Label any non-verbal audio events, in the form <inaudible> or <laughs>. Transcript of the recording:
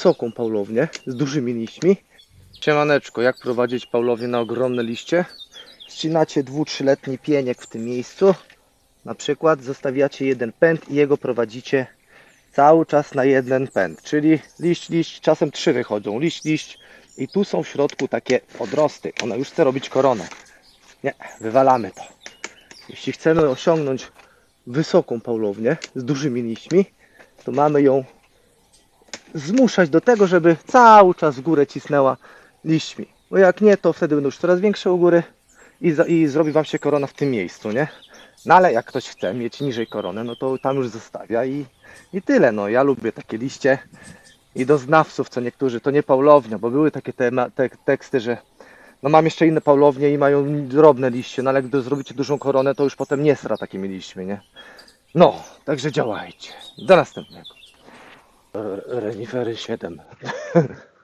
wysoką paulownię z dużymi liśćmi. Siemaneczko, jak prowadzić paulownię na ogromne liście? Ścinacie dwu, trzyletni pieniek w tym miejscu. Na przykład zostawiacie jeden pęd i jego prowadzicie cały czas na jeden pęd. Czyli liść, liść, czasem trzy wychodzą. Liść, liść i tu są w środku takie odrosty. Ona już chce robić koronę. Nie, wywalamy to. Jeśli chcemy osiągnąć wysoką paulownię z dużymi liśćmi, to mamy ją zmuszać do tego, żeby cały czas w górę cisnęła liśćmi. Bo jak nie, to wtedy będą już coraz większe u góry i, i zrobi Wam się korona w tym miejscu, nie? No ale jak ktoś chce mieć niżej koronę, no to tam już zostawia i, i tyle. No ja lubię takie liście i do znawców, co niektórzy, to nie paulownia, bo były takie tema, te, teksty, że no mam jeszcze inne paulownie i mają drobne liście, no ale gdy zrobicie dużą koronę, to już potem nie sra takimi liśćmi, nie? No, także działajcie. Do następnego. Renifery 7. <laughs>